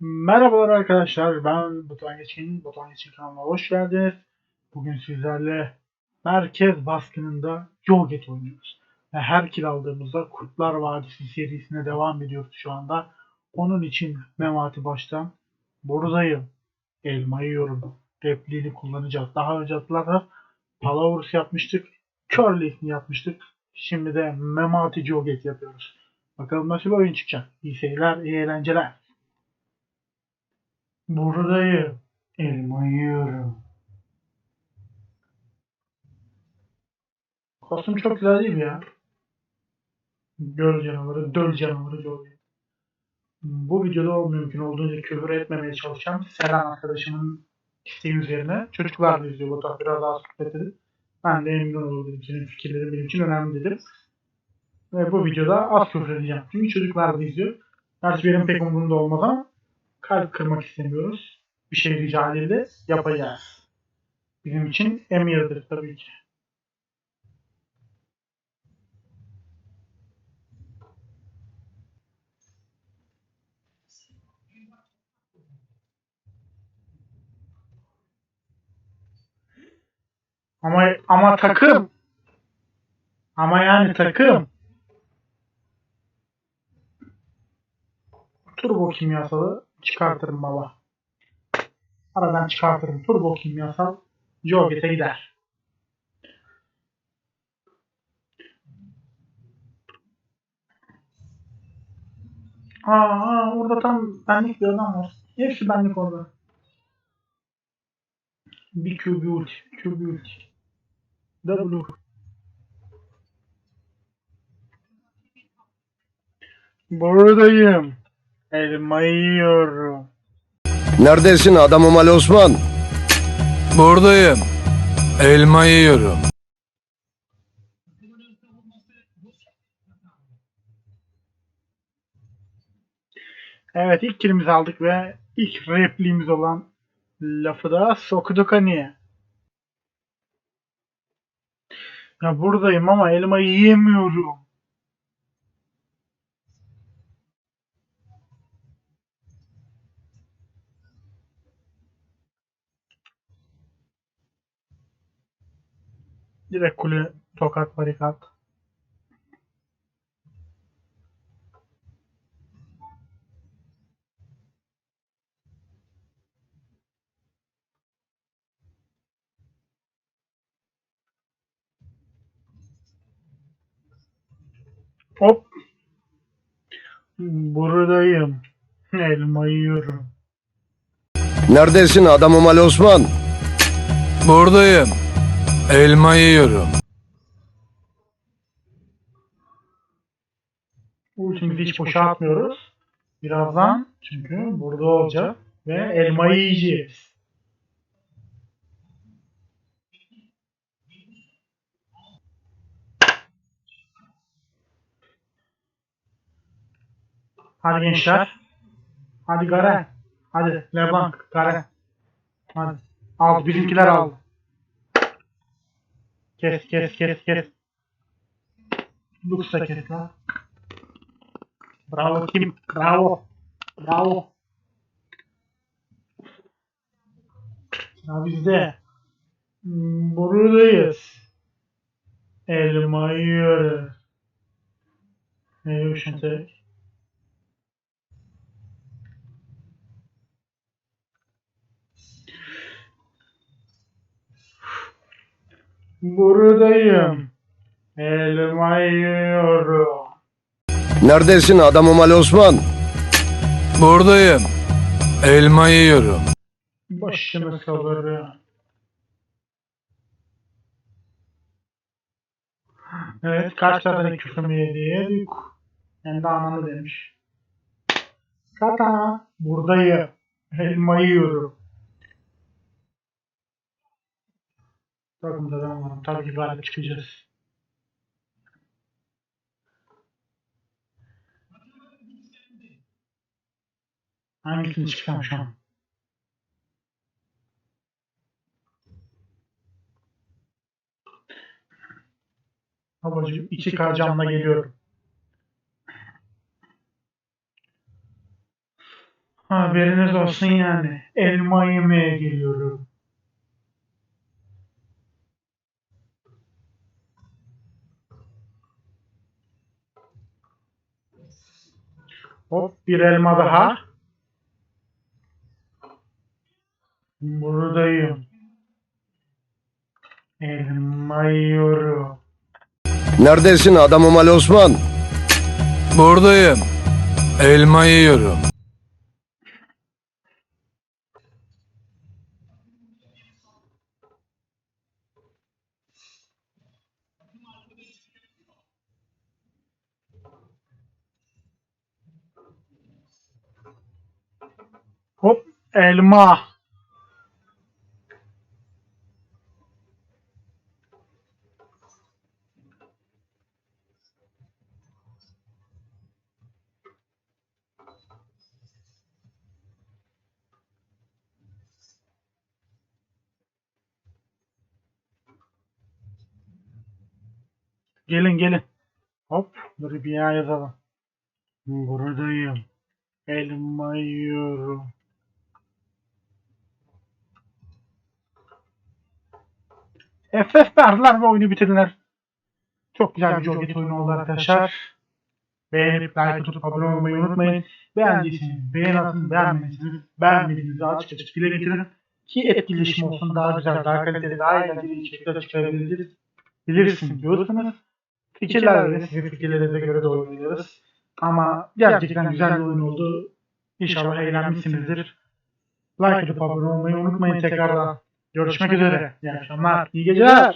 Merhabalar arkadaşlar, ben Batuhan Geçkin, Batuhan Geçkin kanalına hoş geldiniz. Bugün sizlerle Merkez Baskını'nda Yolget oynuyoruz. Ve her kill aldığımızda Kurtlar Vadisi serisine devam ediyoruz şu anda. Onun için Memati baştan buradayım, elma yiyorum repliğini kullanacağız. Daha önce hatırlarsanız Palavurs yapmıştık, Körlesini yapmıştık. Şimdi de Memati Yolget yapıyoruz. Bakalım nasıl bir oyun çıkacak. İyi seyirler, iyi eğlenceler. Buradayım. Elma yiyorum. Kostüm çok güzel değil mi ya? Göl canavarı, döl canavarı iyi. Bu videoda mümkün olduğunca küfür etmemeye çalışacağım. Selen arkadaşımın isteği üzerine. Çocuklar da izliyor bu tarz biraz daha sohbet edip. Ben de emin olurum. Senin fikirlerin benim için önemli dedim. Ve bu videoda az küfür edeceğim. Çünkü çocuklar da izliyor. Gerçi benim pek umurumda olmaz ama kalp kırmak istemiyoruz. Bir şey rica edildi, yapacağız. Bizim için emirdir tabii ki. Ama ama takım. Ama yani takım. Turbo kimyasalı çıkartırım baba. Aradan çıkartırım. Turbo kimyasal Joget'e gider. Aa, orada tam benlik bir adam var. Hepsi benlik orada. Bir Q bir ulti. Q ulti. W. Buradayım. Elmayı yiyorum. Neredesin adamım Ali Osman? Buradayım. Elma yiyorum. Evet ilk kilimizi aldık ve ilk repliğimiz olan lafı da sokuduk hani. Ya buradayım ama elmayı yiyemiyorum. Direkt kule tokat barikat. Hop. Buradayım. Elma yiyorum. Neredesin adamım Ali Osman? Buradayım. Elma yiyorum. Ultimizi hiç boşa atmıyoruz. Birazdan çünkü burada olacak ve elmayı yiyeceğiz. Hadi gençler. Hadi Garen. Hadi Leblanc, Garen. Hadi. Al bizimkiler al. Kes kes kes kes. Lux da kes lan. Bravo Kim. Bravo. Bravo. Ya biz de hmm, buradayız. Elma yiyoruz. Ne yiyorsun tek? Buradayım. Elma yiyorum. Neredesin adamım Ali Osman? Buradayım. Elma yiyorum. Başını salıyorum. Evet, kaç tane küfür yedik? Hem de ananı demiş. Kata, buradayım. Elma yiyorum. Takımda ben varım. Tabii ki galip çıkacağız. Hangisini çıksam şu an? Babacım 2K canla geliyorum. Haberiniz olsun yani. Elma yemeye geliyorum. Hop bir elma daha. Buradayım. Elma yiyorum. Neredesin adamım Ali Osman? Buradayım. Elma yiyorum. Hop elma. Gelin gelin. Hop bir ya yazalım. Buradayım. Elma yiyorum. FF verdiler ve oyunu bitirdiler. Çok güzel bir joget oyunu oldu arkadaşlar. Beğenip like atıp abone olmayı unutmayın. Beğendiyseniz beğen atın, beğenmediyseniz beğenmediğinizi açık açık dile getirin. Ki etkileşim olsun daha güzel, daha kaliteli, daha eğlenceli içerikler çıkarabiliriz. Bilirsiniz diyorsanız fikirler verin. Sizin fikirlerinize göre de oynarız. Ama gerçekten güzel bir oyun oldu. İnşallah eğlenmişsinizdir. Like atıp abone olmayı unutmayın tekrardan. Görüşmek üzere. İyi akşamlar. İyi geceler.